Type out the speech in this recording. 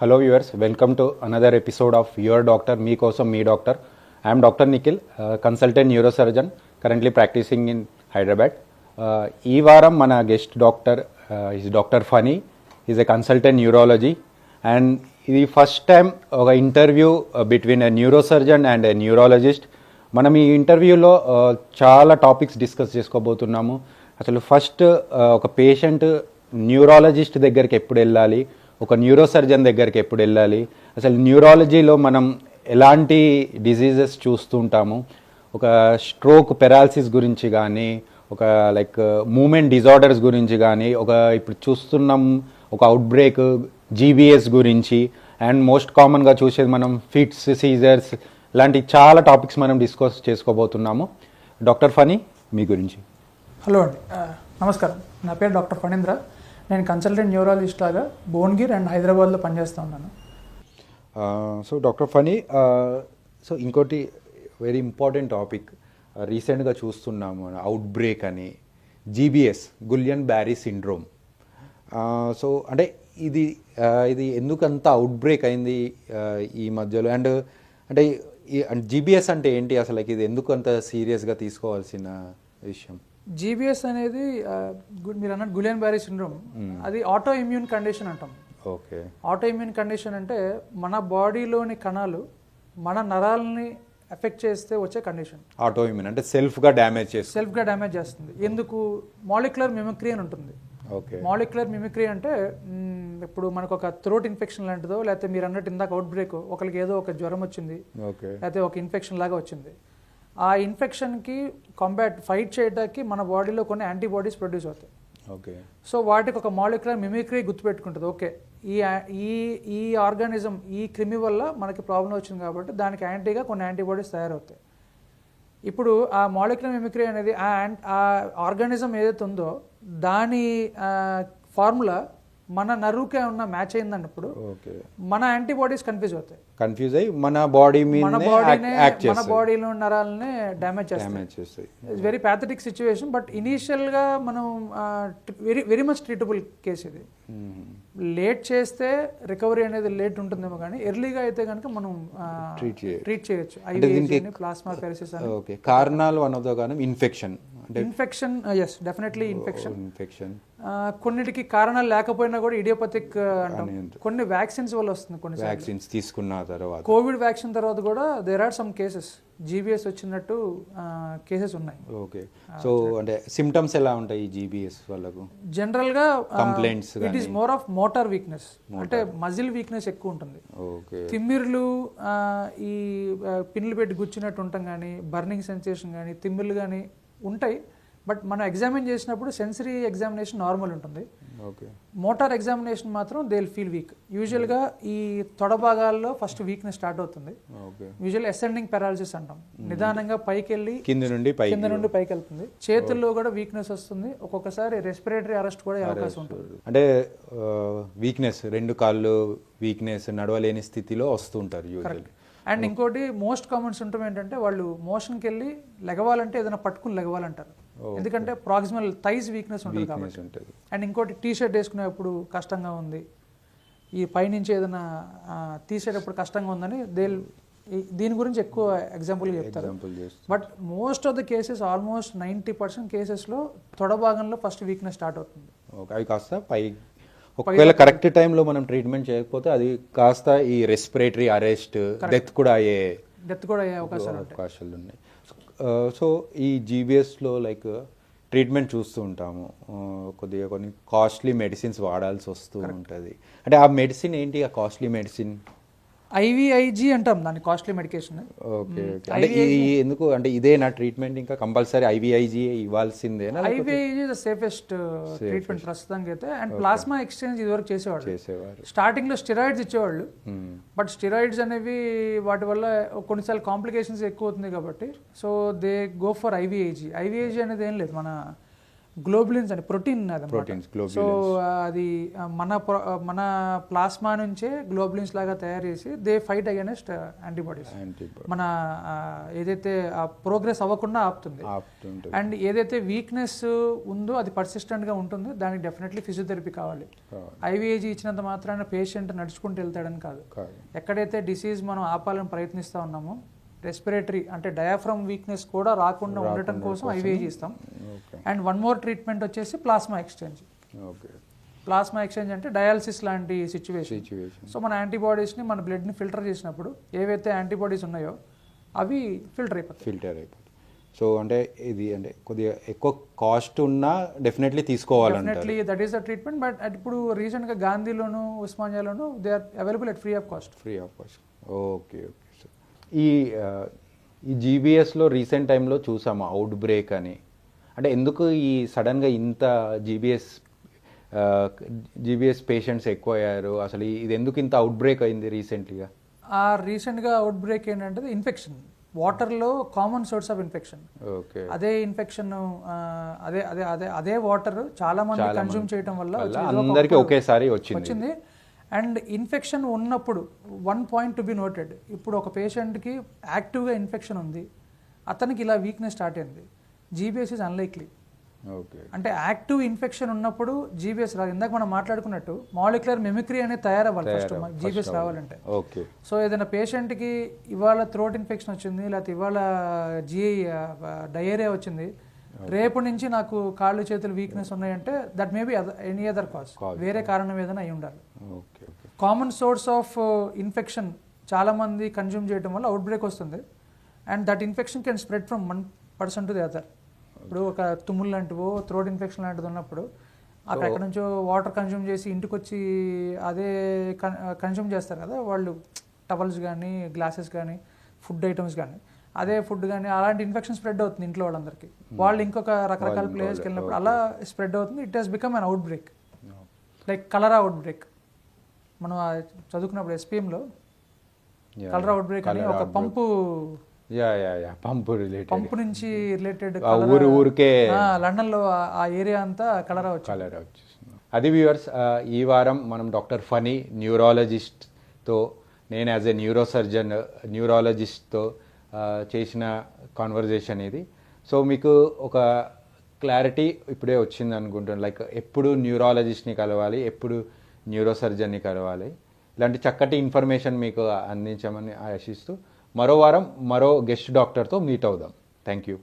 Hello viewers welcome to another episode of your doctor మీకోసం మీ doctor I'm doctor Nikhil consultant neuro surgeon currently practising in Hyderabad ఈ వారం మన guest doctor is doctor Phani is a consultant neurology and ఇది first time ఒక interview between a neuro surgeon and a neurologist మనం ఈ ఇంటర్వ్యూలో చాలా topics discuss చేసుకోబోతున్నాము. అసలు ఫస్ట్ ఒక పేషెంట్ న్యూరాలజిస్ట్ దగ్గరికి ఎప్పుడు వెళ్ళాలి? ఒక న్యూరోసర్జన్ దగ్గరికి ఎప్పుడు వెళ్ళాలి? అసలు న్యూరాలజీలో మనం ఎలాంటి డిసీజెస్ చూస్తుంటాము ఒక స్ట్రోక్ పెరాలసిస్ గురించి కానీ ఒక లైక్ మూమెంట్ డిజార్డర్స్ గురించి కానీ ఒక ఇప్పుడు చూస్తున్నాం ఒక అవుట్ బ్రేక్ జీబీఎస్ గురించి అండ్ మోస్ట్ కామన్గా చూసేది మనం ఫిట్స్ సీజర్స్ ఇలాంటి చాలా టాపిక్స్ మనం డిస్కస్ చేసుకోబోతున్నాము. డాక్టర్ ఫనీ మీ గురించి. హలో అండి. నమస్కారం. నా పేరు డాక్టర్ ఫణీంద్ర. నేను కన్సల్టెంట్ న్యూరాలజిస్ట్ లాగా భువనగిర్ అండ్ హైదరాబాద్లో పనిచేస్తూ ఉన్నాను. సో డాక్టర్ ఫనీ సో ఇంకోటి వెరీ ఇంపార్టెంట్ టాపిక్ రీసెంట్గా చూస్తున్నాము అవుట్ బ్రేక్ అని GBS Guillain Barre syndrome so అంటే ఇది ఇది ఎందుకంత అవుట్ బ్రేక్ అయింది ఈ మధ్యలో? అండ్ అంటే జీబీఎస్ అంటే ఏంటి? అసలు ఇది ఎందుకు అంత సీరియస్గా తీసుకోవాల్సిన విషయం? జీబీఎస్ అనేది మీరు అన్నట్టు గులియన్ బ్యారీ సిండ్రోమ్ అది ఆటో ఇమ్యూన్ కండిషన్ అంటాం. ఓకే. ఆటో ఇమ్యూన్ కండిషన్ అంటే మన బాడీలోని కణాలు మన నరాలని ఎఫెక్ట్ చేస్తే వచ్చే కండిషన్ ఆటో ఇమ్యూన్ అంటే సెల్ఫ్గా డ్యామేజ్ చేస్తుంది. సెల్ఫ్గా డ్యామేజ్ చేస్తుంది. ఎందుకు? మాలిక్యులర్ మిమిక్రీ అని ఉంటుంది. ఓకే. మాలిక్యులర్ మిమిక్రీ అంటే ఇప్పుడు మనకు ఒక థ్రోట్ ఇన్ఫెక్షన్ లాంటిదో లేకపోతే మీరు అన్నట్టు ఇందాక అవుట్ బ్రేక్ ఒకరికి ఏదో ఒక జ్వరం వచ్చింది. లేకపోతే ఒక ఇన్ఫెక్షన్ లాగా వచ్చింది. ఆ ఇన్ఫెక్షన్కి కాంబాట్ ఫైట్ చేయడానికి మన బాడీలో కొన్ని యాంటీబాడీస్ ప్రొడ్యూస్ అవుతాయి. ఓకే. సో వాటికి ఒక మాలిక్యులర్ మిమిక్రీ గుర్తుపెట్టుకుంటుంది. ఓకే. ఈ ఈ ఈ ఆర్గానిజం ఈ క్రిమి వల్ల మనకి ప్రాబ్లం వచ్చింది కాబట్టి దానికి యాంటీగా కొన్ని యాంటీబాడీస్ తయారవుతాయి. ఇప్పుడు ఆ మాలిక్యులర్ మిమిక్రీ అనేది ఆ ఆర్గానిజం ఏదైతే ఉందో దాని ఫార్ములా మన నరువుకే ఉన్న మ్యాచ్ అయిందన్నప్పుడు ఓకే. మన యాంటీబాడీస్ కన్ఫ్యూజ్ అవుతాయి. కన్ఫ్యూజ్ అయ్యి మన బాడీ మన బాడీనే మన బాడీలో నరాలనే డ్యామేజ్ చేస్తాయి. డ్యామేజ్ చేస్తాయి. It's very pathetic situation but ఇనీషియల్గా మనం very very much treatable case ఇది. లేట్ చేస్తే రికవరీ అనేది లేట్ ఉంటుందేమో కానీ ఎర్లీగా అయితే కనుక మనం. ట్రీట్ చేయొచ్చు. IVS plasmapheresis okay. కారణాలు వన్ ఆఫ్ ద కారణం ఇన్ఫెక్షన్. అంటే infection is definitely infection. Infection. కొన్నిటికి కారణాలు లేకపోయినా కూడా ఇడియోపతిక్ అంటాం. కొన్ని వ్యాక్సిన్స్ వల్ల వస్తుంది కొన్ని వ్యాక్సిన్స్ తీసుకున్న తర్వాత. కోవిడ్ వ్యాక్సిన్ తర్వాత కూడా there are some cases GBS వచ్చినట్టు కేసెస్ ఉన్నాయి. ఓకే. సో అంటే సిమ్టమ్స్ ఎలా ఉంటాయి జీబీఎస్ వాళ్ళకు? జనరల్గా Complaints it is more of motor weakness అంటే మజిల్ వీక్నెస్ ఎక్కువ ఉంటుంది. ఓకే. తిమ్మిర్లు ఈ ఆ, పిన్నులు పెట్టి గుచ్చినట్టు ఉంటాం కానీ బర్నింగ్ సెన్సేషన్ కానీ తిమ్మిర్లు కానీ ఉంటాయి. బట్ మనం ఎగ్జామిన్ చేసినప్పుడు సెన్సరీ ఎగ్జామినేషన్ నార్మల్ ఉంటుంది. ఓకే. మోటార్ ఎగ్జామినేషన్ మాత్రం దే విల్ ఫీల్ వీక్ యూజువల్గా ఈ తొడ భాగాల్లో ఫస్ట్ వీక్నెస్ స్టార్ట్ అవుతుంది. ఓకే. యూజువల్ అసెండింగ్ పెరాలసిస్ అంటాం. నిదానంగా పైకి వెళ్ళి కింద నుండి పైకి కింద నుండి పైకి వెళ్తుంది చేతుల్లో కూడా వీక్నెస్ వస్తుంది. ఒక్కొక్కసారి రెస్పిరేటరీ అరెస్ట్ కూడా అవకాశం ఉంటుంది. అంటే వీక్నెస్ రెండు కాళ్ళు వీక్నెస్ నడవలేని స్థితిలో వస్తుంటారు యూజువల్ అండ్ ఇంకోటి మోస్ట్ కామన్ సిమ్టమ్ ఏంటంటే వాళ్ళు మోషన్కి వెళ్ళి లెగవాలంటే ఏదైనా పట్టుకుని లెగవాలంటారు. ఎందుకంటే ప్రాక్సిమల్ థైస్ వీక్నెస్ ఉంటుంది కాబట్టి. అండ్ ఇంకోటి టీ షర్ట్ వేసుకునేప్పుడు కష్టంగా ఉంది. ఈ పైనుంచి ఏదైనా తీసేటప్పుడు కష్టంగా ఉందని దే దీని గురించి ఎక్కువ ఎగ్జాంపుల్ చెప్తారు. But most of the cases almost ninety percent కేసెస్లో తొడ భాగంలో ఫస్ట్ వీక్నెస్ స్టార్ట్ అవుతుంది. అవి కాస్త పై ఒకవేళ కరెక్ట్ టైంలో మనం ట్రీట్మెంట్ చేయకపోతే అది కాస్త ఈ రెస్పిరేటరీ అరెస్ట్ డెత్ కూడా అయ్యే డెత్ కూడా అయ్యే అవకాశాలు అవకాశాలు ఉన్నాయి. సో ఈ జీబీఎస్లో లైక్ ట్రీట్మెంట్ చూస్తూ ఉంటాము. ఆ, కొద్దిగా కొన్ని కాస్ట్లీ మెడిసిన్స్ వాడాల్సి వస్తూ ఉంటుంది. అంటే ఆ మెడిసిన్ ఏంటి? ఆ కాస్ట్లీ మెడిసిన్ ఐవిఐజీ అంటాం దాన్ని కాస్ట్లీ మెడికేషన్. ఓకే అంటే ఎందుకు? అంటే ఇదే నా ట్రీట్మెంట్ ఇంకా కంపల్సరీ ఐవీఐజీ ఇవ్వాల్సిందేనా ఐవిఐజీ ద సేఫెస్ట్ ట్రీట్మెంట్ ప్రస్తుతానికి అయితే. అండ్ ప్లాస్మా ఎక్స్చేంజ్ ఇదివరకు చేసేవాళ్ళు. చేసేవారు. స్టార్టింగ్లో స్టిరాయిడ్స్ ఇచ్చేవాళ్ళు. బట్ స్టిరాయిడ్స్ అనేవి వాటి వల్ల కొన్నిసార్లు కాంప్లికేషన్స్ ఎక్కువ అవుతుంది కాబట్టి so they go for IVIG. IVIG అనేది ఏం లేదు మన గ్లోబులిన్స్ అని ప్రోటీన్ globulins. సో అది మన మన ప్లాస్మా నుంచే గ్లోబులిన్స్ లాగా తయారు చేసి they fight against antibodies. Antibody. మన ఏదైతే ప్రోగ్రెస్ అవ్వకుండా ఆపుతుంది. అండ్ ఏదైతే వీక్నెస్ ఉందో అది పర్సిస్టెంట్గా ఉంటుంది దానికి డెఫినెట్లీ ఫిజియోథెరపీ కావాలి. ఐవీఏజీ ఇచ్చినంత మాత్రాన పేషెంట్ నడుచుకుంటూ వెళ్తాడని కాదు. ఎక్కడైతే డిసీజ్ మనం ఆపాలని ప్రయత్నిస్తూ ఉన్నామో రెస్పిరేటరీ అంటే డయాఫ్రమ్ వీక్నెస్ కూడా రాకుండా ఉండటం కోసం ఇస్తాం okay and one more treatment వచ్చేసి plasma exchange okay plasma exchange అంటే డయాలసిస్ లాంటి సిచ్యువేషన్ సో మన యాంటీబాడీస్ని మన బ్లడ్ని ఫిల్టర్ చేసినప్పుడు ఏవైతే యాంటీబాడీస్ ఉన్నాయో అవి ఫిల్టర్ అయిపోతాయి. ఫిల్టర్ అయిపోతుంది సో అంటే ఇది అంటే కొద్దిగా ఎక్కువ కాస్ట్ ఉన్నా definitely తీసుకోవాలంటారు. Definitely that is the treatment but ఇప్పుడు రీసెంట్గా గాంధీలోను ఉస్మానియాలోను they are available at free of cost free of cost okay okay ఈ ఈ జీబీఎస్లో రీసెంట్ టైంలో చూసాము అవుట్ బ్రేక్ అని. అంటే ఎందుకు ఈ సడన్గా ఇంత జీబీఎస్ జీబీఎస్ పేషెంట్స్ ఎక్కువ అయ్యారు అసలు ఇది ఎందుకు ఇంత అవుట్ బ్రేక్ అయింది రీసెంట్లీగా ఆ రీసెంట్గా అవుట్ బ్రేక్ ఏంటంటే ఇన్ఫెక్షన్ వాటర్లో common source of infection okay. అదే ఇన్ఫెక్షన్ అదే అదే అదే అదే వాటర్ చాలా మంది కన్జ్యూమ్ చేయడం వల్ల అందరికీ ఒకేసారి వచ్చింది. వచ్చింది. అండ్ ఇన్ఫెక్షన్ ఉన్నప్పుడు one point to be noted ఇప్పుడు ఒక పేషెంట్కి యాక్టివ్గా ఇన్ఫెక్షన్ ఉంది అతనికి ఇలా వీక్నెస్ స్టార్ట్ అయింది. GBS is unlikely okay. అంటే యాక్టివ్ ఇన్ఫెక్షన్ ఉన్నప్పుడు జీబీఎస్ రాదు ఇందాక మనం మాట్లాడుకున్నట్టు మాలిక్యులర్ మెమిక్రీ అనేది తయారవ్వాలి ఫస్ట్ జీబీఎస్ రావాలంటే. ఓకే. సో ఏదైనా పేషెంట్కి ఇవాళ థ్రోట్ ఇన్ఫెక్షన్ వచ్చింది లేకపోతే ఇవాళ జిఐ డయేరియా వచ్చింది రేపు నుంచి నాకు కాళ్ళు చేతులు వీక్నెస్ ఉన్నాయంటే that may be any other cause. వేరే కారణం ఏదైనా అయి ఉండాలి. కామన్ సోర్స్ ఆఫ్ ఇన్ఫెక్షన్ చాలా మంది కన్జ్యూమ్ చేయడం వల్ల అవుట్ బ్రేక్ వస్తుంది. And that infection can spread from one person to the other. ఇప్పుడు ఒక తుమ్ములు లాంటివో థ్రోట్ ఇన్ఫెక్షన్ లాంటిది ఉన్నప్పుడు అక్కడ ఎక్కడి నుంచో వాటర్ కన్జ్యూమ్ చేసి ఇంటికి వచ్చి అదే కన్జ్యూమ్ చేస్తారు కదా వాళ్ళు. టవల్స్ కానీ గ్లాసెస్ కానీ ఫుడ్ ఐటమ్స్ కానీ అదే ఫుడ్ కానీ అలాంటి ఇన్ఫెక్షన్ స్ప్రెడ్ అవుతుంది ఇంట్లో వాళ్ళందరికీ. వాళ్ళు ఇంకొక రకరకాల ప్లేయర్స్కి వెళ్ళినప్పుడు అలా స్ప్రెడ్ అవుతుంది. It has become an outbreak. Like cholera outbreak. మనం చదువుకున్నప్పుడు ఎస్పీఎంలో కలరా అవుట్ బ్రేక్ అని ఒక. Pump yeah yeah yeah pump related pump నుంచి రిలేటెడ్ ఊరు ఊరికే లండన్లో ఆ- ఏరియా అంతా కలరా వచ్చేసింది అది వ్యూవర్స్ ఈ వారం మనం డాక్టర్ ఫనీ న్యూరాలజిస్ట్తో నేను యాజ్ ఎ న్యూరో సర్జన్ న్యూరాలజిస్ట్తో చేసిన కాన్వర్జేషన్ ఇది. సో మీకు ఒక క్లారిటీ ఇప్పుడే వచ్చింది అనుకుంటాను లైక్ ఎప్పుడు న్యూరాలజిస్ట్ని కలవాలి ఎప్పుడు న్యూరోసర్జన్ని కలవాలి. ఇలాంటి చక్కటి ఇన్ఫర్మేషన్ మీకు అందించామని ఆశిస్తూ మరో వారం మరో గెస్ట్ డాక్టర్తో మీట్ అవుదాం. Thank you.